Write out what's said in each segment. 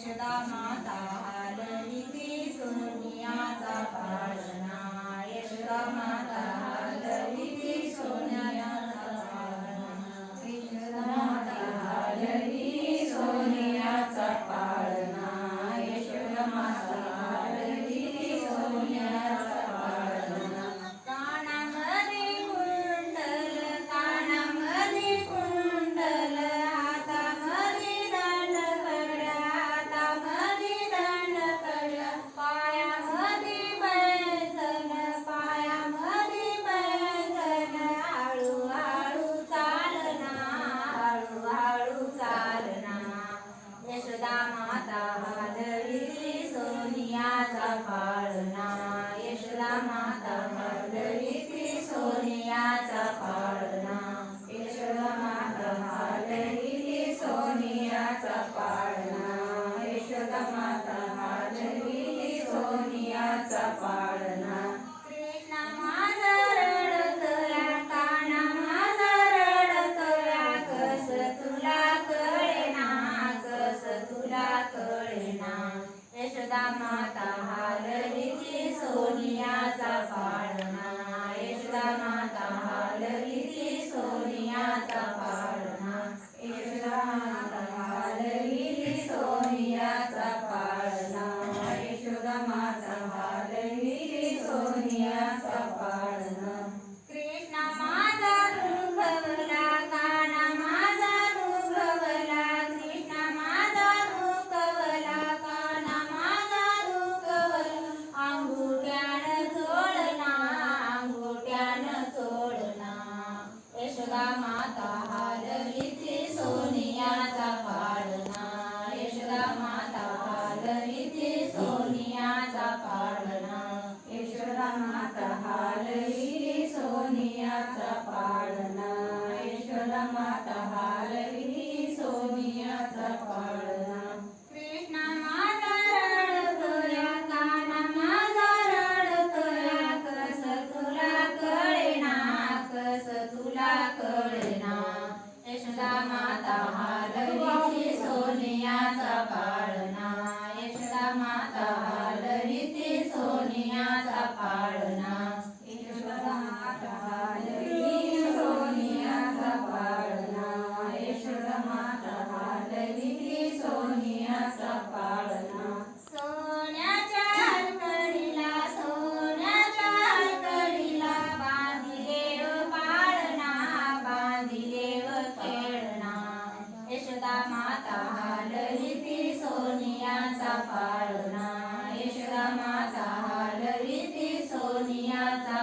यशदा माता ललिते सोनियाचा पाळणा यशदा माता ललिते सोनियाचा पाळणा यशदा माता ललिते पाळणा. माता हालविती सोनियाचा पाळणा यशोदा माता हालविती सोनियाचा पाळणा यशोदा माता हालविती सोनियाचा पाळणा यशोदा माता हालविती सोनियाचा पाळणा सोनियाचा पाळणा यशोदा माता हारविली सोनियाचा पाळणा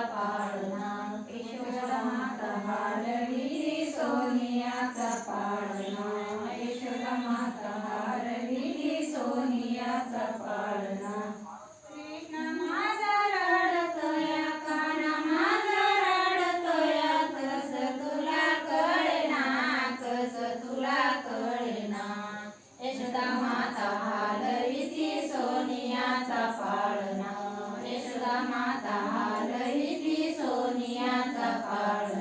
पाळणा यशोदा माता हारली सोनियाचा पाळणा यशोदा माता हारली सोनियाचा पाळणा कृष्ण माझा रडतोया काना माझा रडतोया कस तुला कळेना कस तुला कळेना यशोदा माता हारली सोनियाचा पाळणा Tathagata.